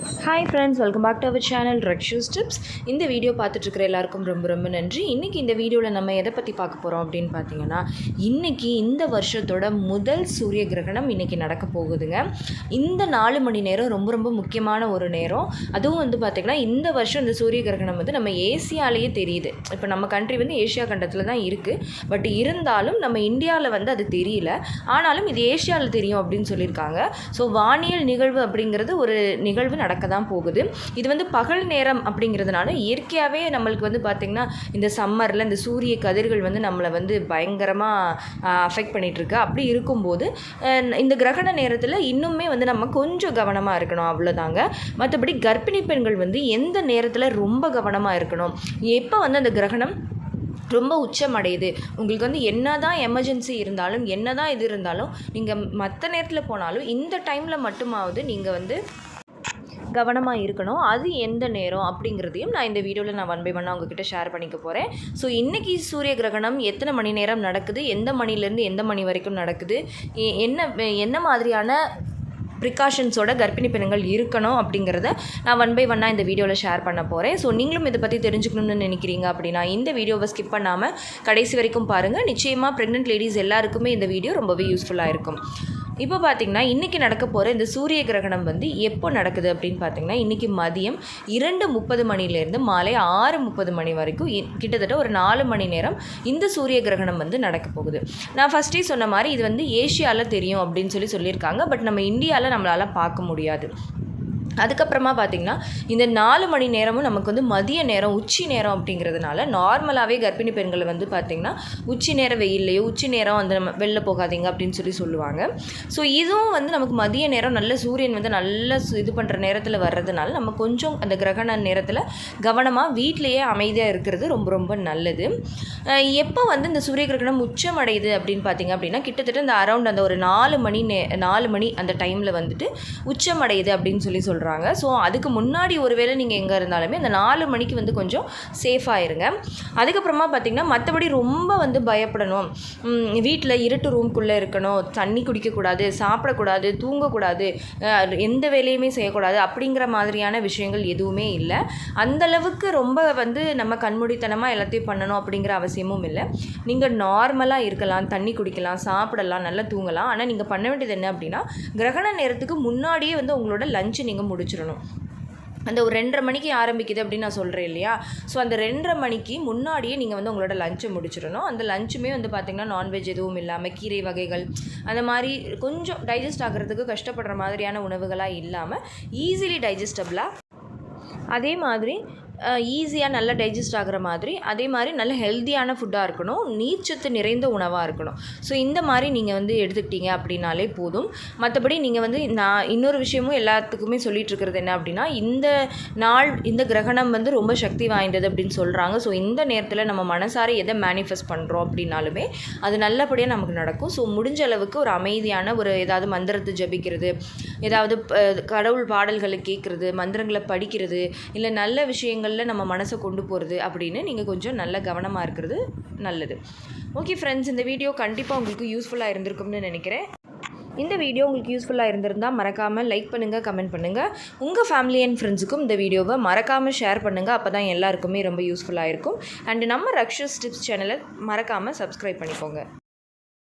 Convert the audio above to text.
Hi friends welcome back to our channel ரெக்ஷூஸ் tips இந்த video பார்த்துட்ருக்கிற எல்லாருக்கும் ரொம்ப ரொம்ப நன்றி. இன்றைக்கி இந்த வீடியோவில் நம்ம எதை பற்றி பார்க்க போகிறோம் அப்படின்னு பார்த்தீங்கன்னா இன்றைக்கி இந்த வருஷத்தோட முதல் சூரிய கிரகணம் இன்றைக்கி நடக்க போகுதுங்க. இந்த நாலு மணி நேரம் ரொம்ப ரொம்ப முக்கியமான ஒரு நேரம். அதுவும் வந்து பார்த்திங்கன்னா இந்த வருஷம் இந்த சூரிய கிரகணம் வந்து நம்ம ஏசியாலேயே தெரியுது. இப்போ நம்ம கண்ட்ரி வந்து ஏஷியா கண்டத்தில் தான் இருக்குது பட் இருந்தாலும் நம்ம இந்தியாவில் வந்து அது தெரியல. ஆனாலும் இது ஏஷியாவில் தெரியும் அப்படின்னு சொல்லியிருக்காங்க. ஸோ வானியல் நிகழ்வு அப்படிங்கிறது ஒரு நிகழ்வு நடக்க தான் போகுது. இது வந்து பகல் நேரம் அப்படிங்கிறதுனால இயற்கையாகவே நம்மளுக்கு வந்து பார்த்திங்கன்னா இந்த சம்மரில் இந்த சூரிய கதிர்கள் வந்து நம்மளை வந்து பயங்கரமாக அஃபெக்ட் பண்ணிகிட்ருக்கு அப்படி இருக்கும்போது இந்த கிரகண நேரத்தில் இன்னுமே வந்து நம்ம கொஞ்சம் கவனமாக இருக்கணும் அவ்வளோதாங்க மற்றபடி கர்ப்பிணி பெண்கள் வந்து எந்த நேரத்தில் ரொம்ப கவனமாக இருக்கணும்? எப்போ வந்து அந்த கிரகணம் ரொம்ப உச்சம் அடையுது உங்களுக்கு வந்து என்ன தான் எமர்ஜென்சி இருந்தாலும் என்ன தான் இது இருந்தாலும் நீங்கள் மற்ற நேரத்தில் போனாலும் இந்த டைமில் மட்டுமாவது நீங்கள் வந்து கவனமாக இருக்கணும். அது எந்த நேரம் அப்படிங்கிறதையும் நான் இந்த வீடியோவில் நான் ஒன் பை ஒன்னாக உங்ககிட்ட ஷேர் பண்ணிக்க போகிறேன் ஸோ இன்றைக்கி சூரிய கிரகணம் எத்தனை மணி நேரம் நடக்குது? எந்த மணிலேருந்து எந்த மணி வரைக்கும் நடக்குது? என்ன என்ன மாதிரியான ப்ரிகாஷன்ஸோட கர்ப்பிணி பெண்கள் இருக்கணும் அப்படிங்கிறத நான் ஒன் பை ஒன்னாக இந்த வீடியோவில் ஷேர் பண்ண போகிறேன் ஸோ நீங்களும் இதை பற்றி தெரிஞ்சுக்கணும்னு நினைக்கிறீங்க அப்படின்னா இந்த வீடியோவை ஸ்கிப் பண்ணாமல் கடைசி வரைக்கும் பாருங்கள் நிச்சயமாக ப்ரெக்னென்ட் லேடிஸ் எல்லாருக்குமே இந்த வீடியோ ரொம்பவே யூஸ்ஃபுல்லாக இருக்கும். இப்போ பார்த்தீங்கன்னா இன்றைக்கி நடக்க போகிற இந்த சூரிய கிரகணம் வந்து எப்போ நடக்குது அப்படின்னு பார்த்தீங்கன்னா இன்றைக்கி மதியம் இரண்டு முப்பது மணிலேருந்து மாலை ஆறு முப்பது மணி வரைக்கும் கிட்டத்தட்ட ஒரு நாலு மணி நேரம் இந்த சூரிய கிரகணம் வந்து நடக்க போகுது. நான் ஃபஸ்ட்டே சொன்ன மாதிரி இது வந்து ஏஷியாவில் தெரியும் அப்படின்னு சொல்லி சொல்லியிருக்காங்க. பட் நம்ம இந்தியாவில் நம்மளால் பார்க்க முடியாது. அதுக்கப்புறமா பார்த்திங்கன்னா இந்த நாலு மணி நேரமும் நமக்கு வந்து மதிய நேரம் உச்சி நேரம் அப்படிங்கிறதுனால நார்மலாகவே கர்ப்பிணி பெண்களை வந்து பார்த்திங்கன்னா உச்சி நேரம் வெயில்லையோ உச்சி நேரம் வந்து நம்ம வெளில போகாதீங்க அப்படின்னு சொல்லி சொல்லுவாங்க. ஸோ இதுவும் வந்து நமக்கு மதிய நேரம் நல்ல சூரியன் வந்து நல்ல இது பண்ணுற நேரத்தில் வர்றதுனால நம்ம கொஞ்சம் அந்த கிரகண நேரத்தில் கவனமாக வீட்டிலையே அமைதியாக இருக்கிறது ரொம்ப ரொம்ப நல்லது. எப்போ வந்து இந்த சூரிய கிரகணம் உச்சம் அடையுது அப்படின்னு பார்த்தீங்க அப்படின்னா கிட்டத்தட்ட இந்த அரௌண்ட் அந்த ஒரு நாலு மணி நே நாலு மணி அந்த டைமில் வந்துட்டு உச்சம் அடையுது அப்படின்னு சொல்லி சொல்கிறாங்க ஸோ அதுக்கு முன்னாடி ஒருவேளை நீங்கள் எங்கே இருந்தாலுமே அந்த நாலு மணிக்கு வந்து கொஞ்சம் சேஃபாக இருங்க. அதுக்கப்புறமா பார்த்தீங்கன்னா மற்றபடி ரொம்ப வந்து பயப்படணும். வீட்டில் இருட்டு ரூம்குள்ளே இருக்கணும். தண்ணி குடிக்கக்கூடாது சாப்பிடக்கூடாது தூங்கக்கூடாது எந்த வேலையுமே செய்யக்கூடாது அப்படிங்கிற மாதிரியான விஷயங்கள் எதுவுமே இல்லை. அந்த அளவுக்கு ரொம்ப வந்து நம்ம கண்மூடித்தனமாக எல்லாத்தையும் பண்ணணும் அப்படிங்கிற அவசியமும் இல்லை. நீங்கள் நார்மலாக இருக்கலாம் தண்ணி குடிக்கலாம் சாப்பிடலாம் நல்லா தூங்கலாம். ஆனால் நீங்கள் பண்ண வேண்டியது என்ன அப்படின்னா கிரகண நேரத்துக்கு முன்னாடியே வந்து உங்களோட லஞ்சு நீங்கள் முடிச்சிடணும். அந்த ஒரு ரெண்டரை மணிக்கு ஆரம்பிக்குது அப்படின்னு நான் சொல்கிறேன் இல்லையா? ஸோ அந்த ரெண்டரை மணிக்கு முன்னாடியே நீங்கள் வந்து உங்களோட லஞ்சை முடிச்சிடணும். அந்த லஞ்சுமே வந்து பார்த்திங்கன்னா நான்வெஜ் எதுவும் இல்லாமல் கீரை வகைகள் அந்த மாதிரி கொஞ்சம் டைஜஸ்ட் ஆகிறதுக்கு கஷ்டப்படுற மாதிரியான உணவுகளாக இல்லாமல் ஈஸிலி டைஜஸ்டபிளாக அதே மாதிரி ஈஸியாக நல்லா டைஜஸ்ட் ஆகிற மாதிரி அதே மாதிரி நல்ல ஹெல்த்தியான ஃபுட்டாக இருக்கணும் நீர்ச்சத்து நிறைந்த உணவாக இருக்கணும். ஸோ இந்த மாதிரி நீங்கள் வந்து எடுத்துக்கிட்டீங்க அப்படின்னாலே போதும். மற்றபடி நீங்கள் வந்து நான் இன்னொரு விஷயமும் எல்லாத்துக்குமே சொல்லிகிட்டு இருக்கிறது என்ன அப்படின்னா இந்த நாள் இந்த கிரகணம் வந்து ரொம்ப சக்தி வாய்ந்தது அப்படின்னு சொல்கிறாங்க ஸோ இந்த நேரத்தில் நம்ம மனசார எதை மேனிஃபெஸ்ட் பண்ணுறோம் அப்படின்னாலுமே அது நல்லபடியாக நமக்கு நடக்கும். ஸோ முடிஞ்ச அளவுக்கு ஒரு அமைதியான ஒரு ஏதாவது மந்திரத்தை ஜபிக்கிறது ஏதாவது கடவுள் பாடல்களை கேட்குறது மந்திரங்களை படிக்கிறது இல்லை நல்ல விஷயங்கள் விஷயங்களில் நம்ம மனசை கொண்டு போகிறது அப்படின்னு நீங்கள் கொஞ்சம் நல்ல கவனமாக இருக்கிறது நல்லது. ஓகே ஃப்ரெண்ட்ஸ் இந்த வீடியோ கண்டிப்பாக உங்களுக்கு யூஸ்ஃபுல்லாக இருந்திருக்கும்னு நினைக்கிறேன். இந்த வீடியோ உங்களுக்கு யூஸ்ஃபுல்லாக இருந்திருந்தால் மறக்காமல் லைக் பண்ணுங்கள் கமெண்ட் பண்ணுங்கள். உங்கள் ஃபேமிலி அண்ட் ஃப்ரெண்ட்ஸுக்கும் இந்த வீடியோவை மறக்காமல் ஷேர் பண்ணுங்கள். அப்போ தான் எல்லாருக்குமே ரொம்ப யூஸ்ஃபுல்லாக இருக்கும். அண்டு நம்ம ரக்ஷஸ் டிப்ஸ் சேனலை மறக்காமல் சப்ஸ்கிரைப் பண்ணிக்கோங்க.